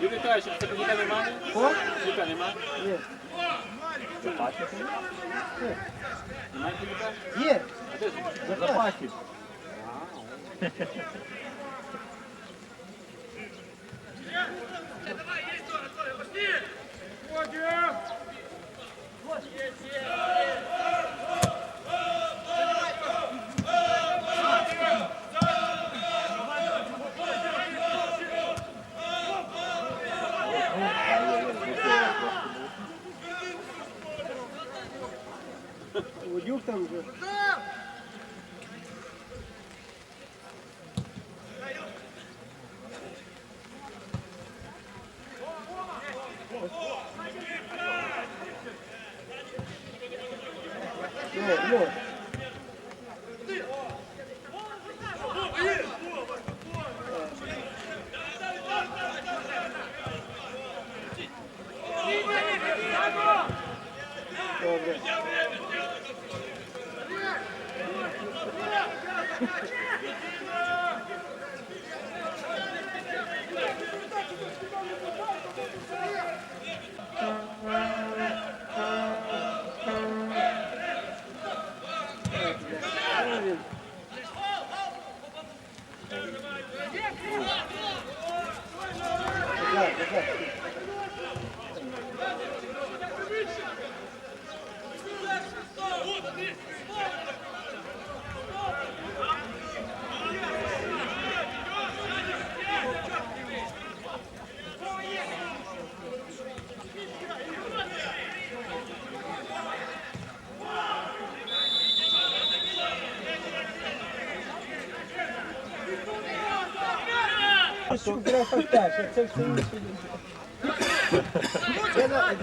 Юрій Віталійович, це кредита немає? О, Кредита немає? є. Немає кредита? Є. А де ж? Запасів. Водюк там вже. Ну,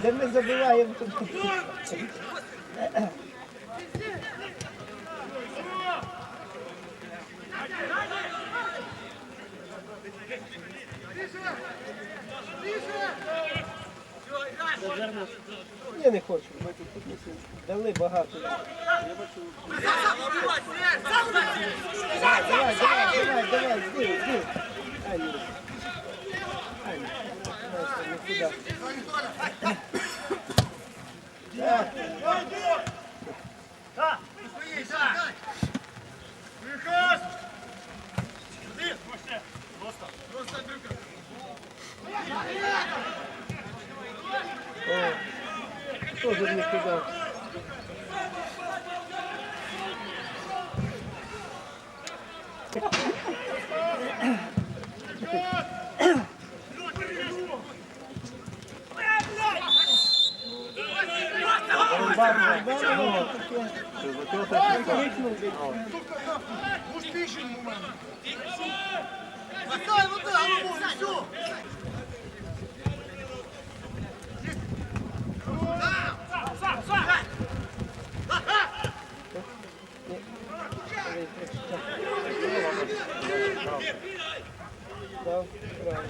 Де, ми забуваємо тут. Я не хочу, ми тут тут не сидимо. дали багато. Давай, давай, давай, давай, давай, йди, йди. Ані. Ані. вот. Так. О, Хто ж не туди? Да, правильно.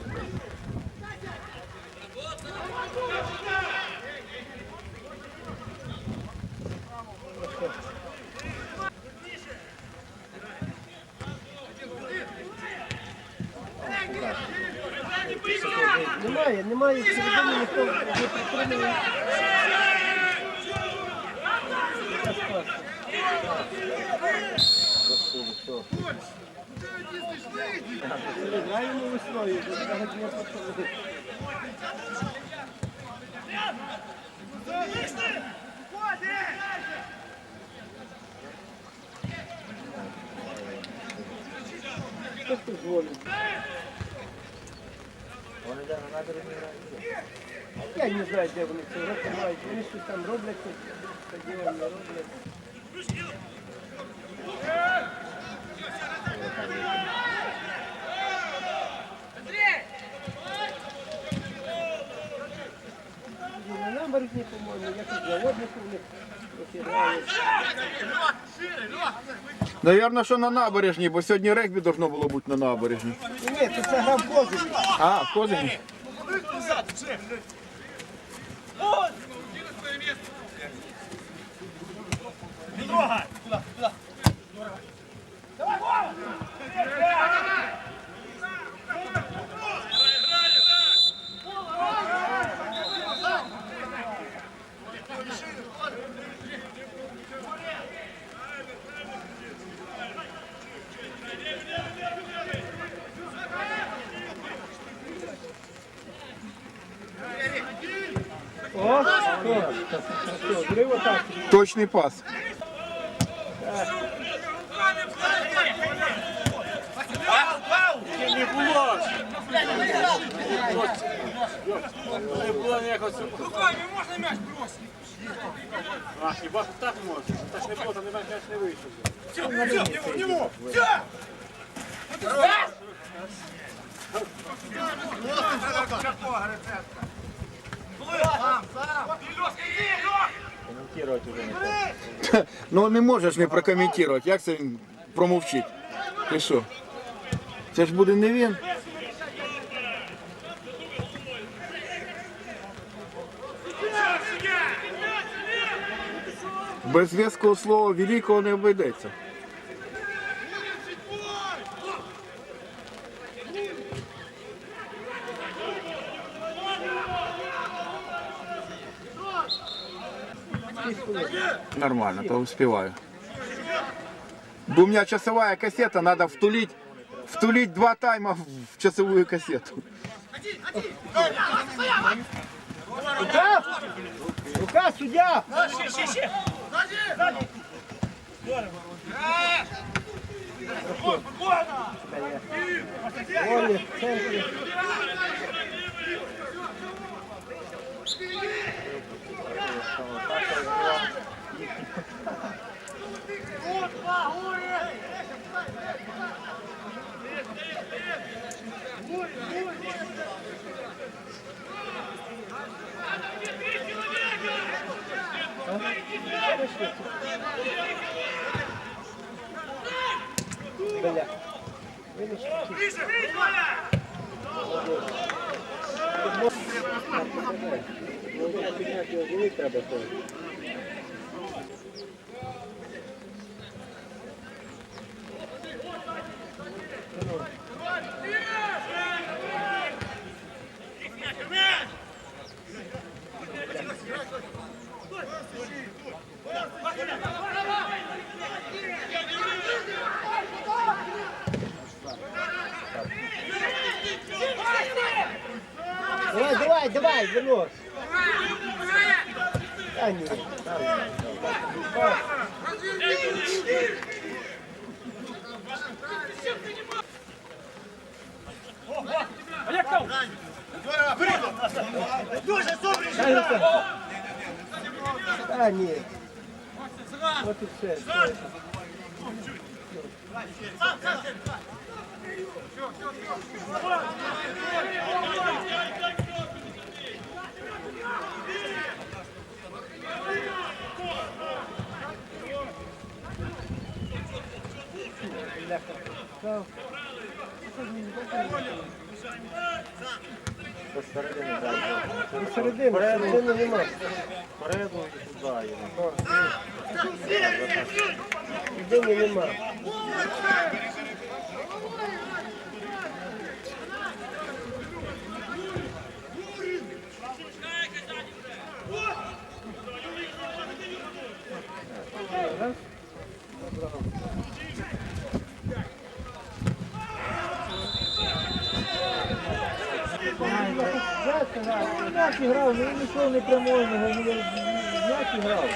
Немає, немає в середині ніхто не притримує. Зараз весною, зараз не пацани. Хто тут дзвонить? Вони де на набережні Я не знаю, де вони року мають. Вони щось там роблять, стадіон не роблять. На набережні, по-моєму, якось заводнику в них трохи. Навірно, що на набережній, бо сьогодні регбі должно було бути на набережній. Ні, це грав Козир. А, в Козині? Много! Туда, туда. Точный пас. Не було ніякого цього. Руками можна м'яч бросити. А, хіба ж так можна? Та ж не було, там не м'яч не вийшов. Все, все, в нього, все! Ну не можеш не прокоментувати. Як це він промовчить? Ти що? Це ж буде не він. Без в'язкого слова великого не обійдеться. Нормально, то успеваю. Бо у меня часовая кассета, надо втулить, втулить два тайма в часовую кассету. Рука! Рука, суддя! Волі, Бля. Видиш, підняти його живий треба теж. Давай, давай, давай, винос. Та ні. Та ні. От і все. Середини, середини нема. Переду туди його. Середини нема. М'яч грав, ну нічого не прямо м'яч грав.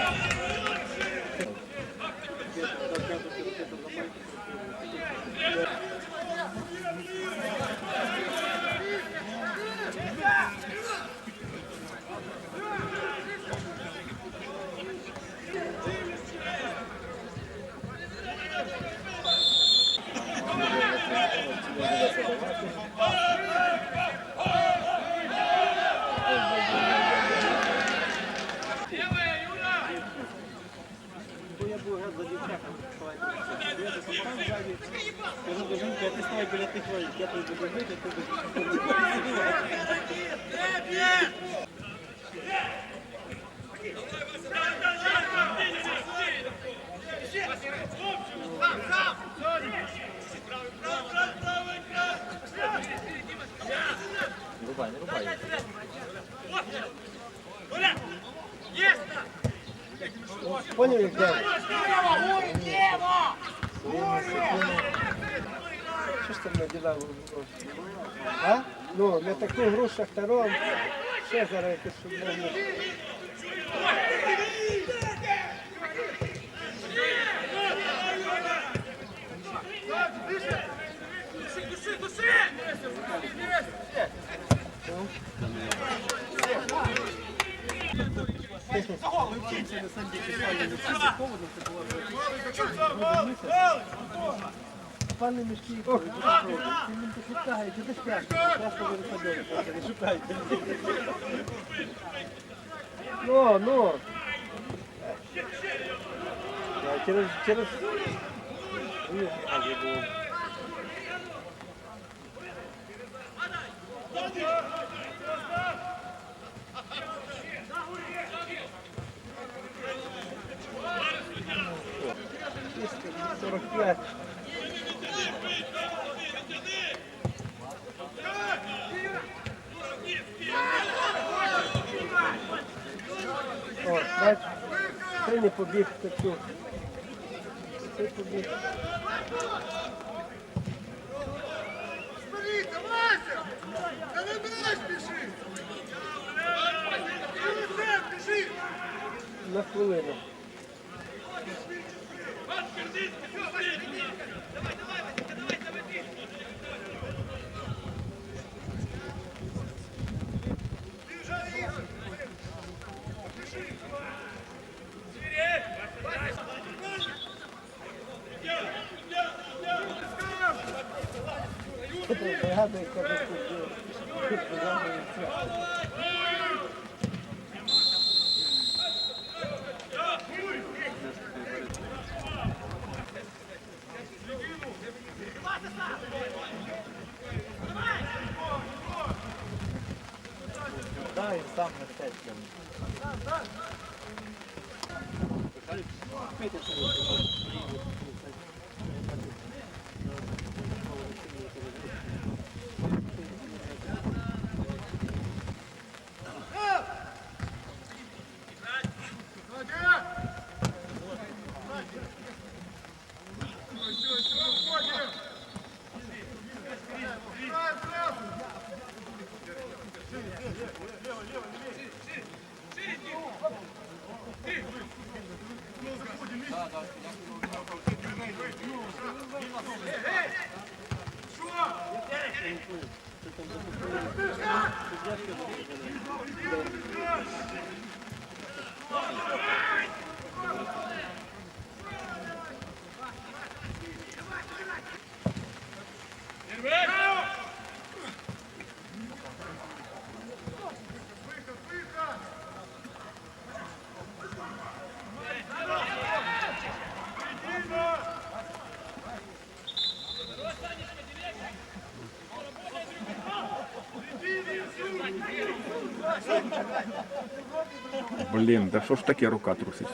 Я був грати за дівчатами, я допомагав ззаді. Кажу до жінки, я піснаю біля тих воїн, я тут буду жити, ти будеш Рубай, не рубай. Поняли, да? Ури, дева! Що ж там наділали гроші? А? Ну, на таку гру шахтаром ще зараз якось футбольне. Души, души, души! Пане мішки, ти він тут відтягає, чи ти спяш? Просто ви виходили, не шукайте. Ну, ну. Да, Через, через... Ні, а, не було. Чисто, 45. О, це не побіг таку. На хвилину. Пригадує, каже, тут пригадується. Да, і сам мистецький. Блін, да що ж таке рука труситься?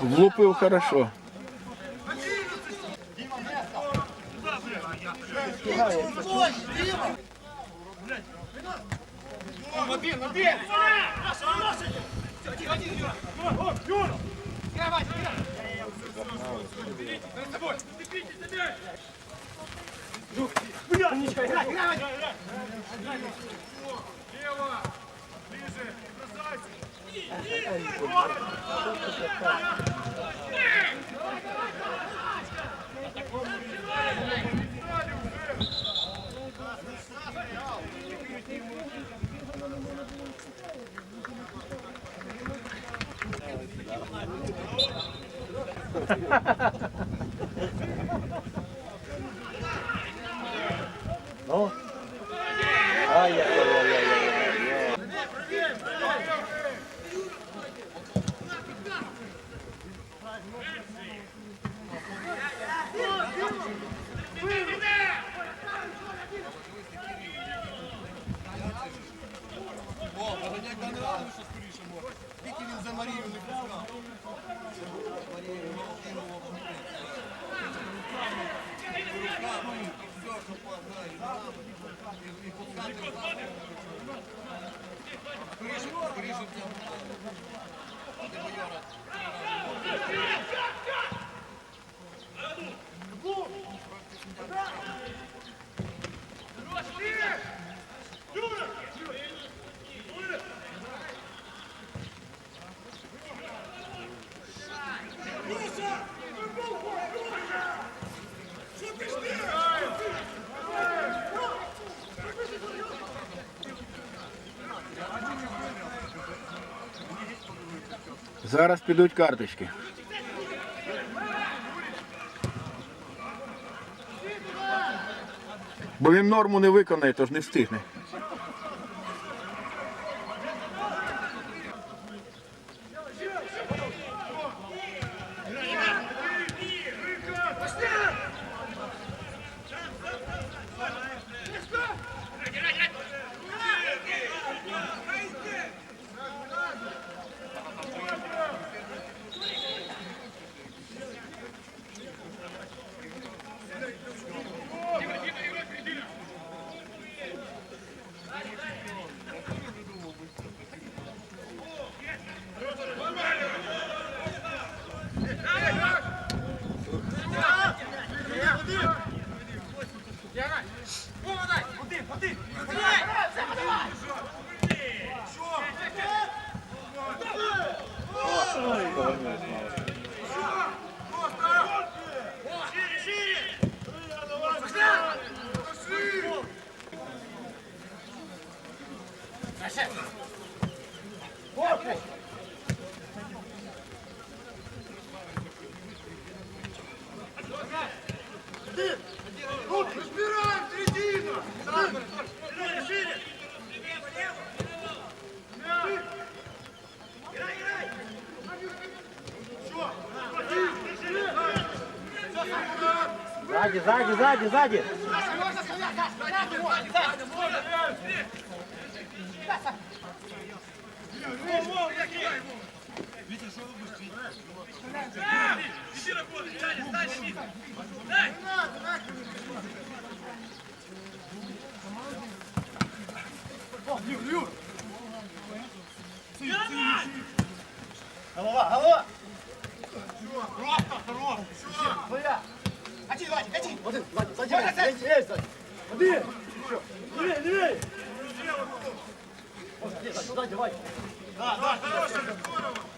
Влупив хорошо. Один, один! Умничка, играй, играй! Лево! Ближе! Бросайся! Ну. Тільки він за Марію не пускав. Зараз підуть карточки. Бо він норму не виконає, тож не встигне. Сзади, сзади, сзади, Голова, голова! Все, просто, хорош! Все! Твоя! Кати, Вадик, кати! Вот это, Вадик, садись, садись, садись, садись! Воды! Левее, левее! Вот, садись, садись, Вадик! Да, да, хорошая, здорово!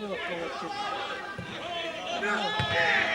так! Вот! Ну,